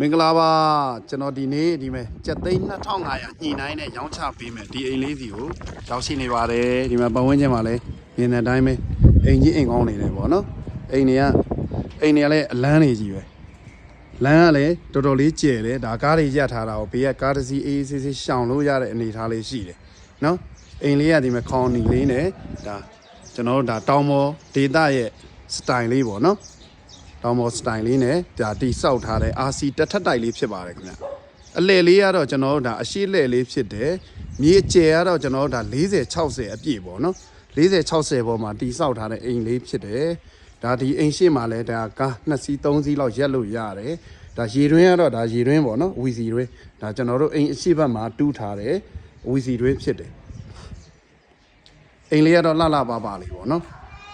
မင်္ဂလာပါကျွန်တော်ဒီနေ့ဒီမဲ့ကြက်သိန်း2500ညှိနှိုင်းနဲ့ရောင်းချပေးမယ်ဒီအိမ်လေးစီကိုရောက်ရှိနေပါတယ်ဒီမှာပတ်ဝန်းကျင်မှာလည်းမြင်တဲ့အတိုင်းပဲအိမ်ကြီးအိမ်ကောင်းနေတယ်ပေါ့နော်အိမ်တွေကအိမ်တွေကလည်းအလန်းနေကြီးပဲလမ်းကလည်းတော်တော်လေးကျယ်တယ်ဒါကားတွေရက်ထားတာကိုဘေးကကားတစ်စီးအေးအေးဆေးဆေးရှောင်လို့ရတဲ့အနေအထားလေးရှိတယ်နော်အိမ်လေးကဒီမဲ့ခေါင်းနီလေးနဲ့ဒါကျွန်တော်တို့ဒါတောင်ပေါ်ဒေတာရဲ့စတိုင်လေးပေါ့နော် တောင်ပေါ်စတိုင်လေးနဲ့ဒါတိဆောက်ထားတဲ့ RC တက်ထက်တိုက်လေးဖြစ်ပါတယ်ခင်ဗျအလဲလေးကတော့ကျွန်တော်တို့ဒါအရှိလဲလေးဖြစ်တယ်မြေကျယ်ကတော့ကျွန်တော်တို့ဒါ40 60အပြည့်ပေါ့နော်40 60ပေါ်မှာတိဆောက်ထားတဲ့အိမ်လေးဖြစ်တယ်ဒါဒီအိမ်ရှိမှလဲဒါကား2စီး3စီးလောက်ရက်လို့ရတယ်ဒါရေတွင်းကတော့ဒါရေတွင်းပေါ့နော်ဝီစီတွင်းဒါကျွန်တော်တို့အိမ်အရှိဘက်မှာတူးထားတယ်ဝီစီတွင်းဖြစ်တယ်အိမ်လေးကတော့လှလှပါပါလေးပေါ့နော်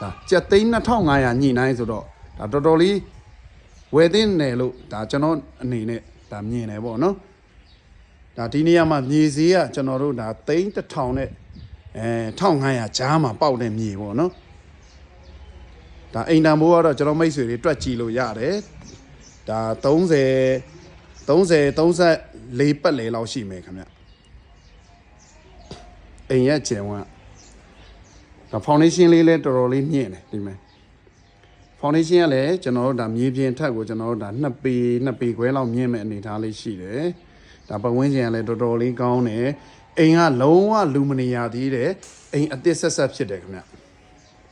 ဒါကြက်သိန်း2500ညှိနှိုင်းဆိုတော့ ဒါတော်တော်လေးဝယ်သိနေလို့ဒါကျွန်တော်အနေနဲ့ဒါမြင်တယ်ပေါ့နော်ဒါဒီနေရာမှာမြေဈေးကကျွန်တော်တို့ဒါသိန်း1000နဲ့အဲ1500ကြားမှာပေါက်တဲ့မြေပေါ့နော်ဒါအိမ်တန်ဘိုးကတော့ကျွန်တော်မိတ်ဆွေတွေတွက်ကြည့်လို့ရတယ်ဒါ30 30 34ပတ်လေလောက်ရှိမယ်ခင်ဗျအိမ်ရဲ့ကျယ်ဝန်းကဒါ foundation လေးလည်းတော်တော်လေးမြင့်တယ်ဒီမှာ foundation ကလည်းကျွန်တော်တို့ဒါမြေပြင်ထက်ကိုကျွန်တော်တို့ဒါ2ပေ2ပေခွဲလောက်မြင့်မဲ့အနေအထားလေးရှိတယ်ဒါပတ်ဝန်းကျင်ကလည်းတော်တော်လေးကောင်းတယ်အိမ်ကလုံးဝလူမနေရသေးတယ်အိမ်အသစ်ဆက်ဆက်ဖြစ်တယ်ခင်ဗျ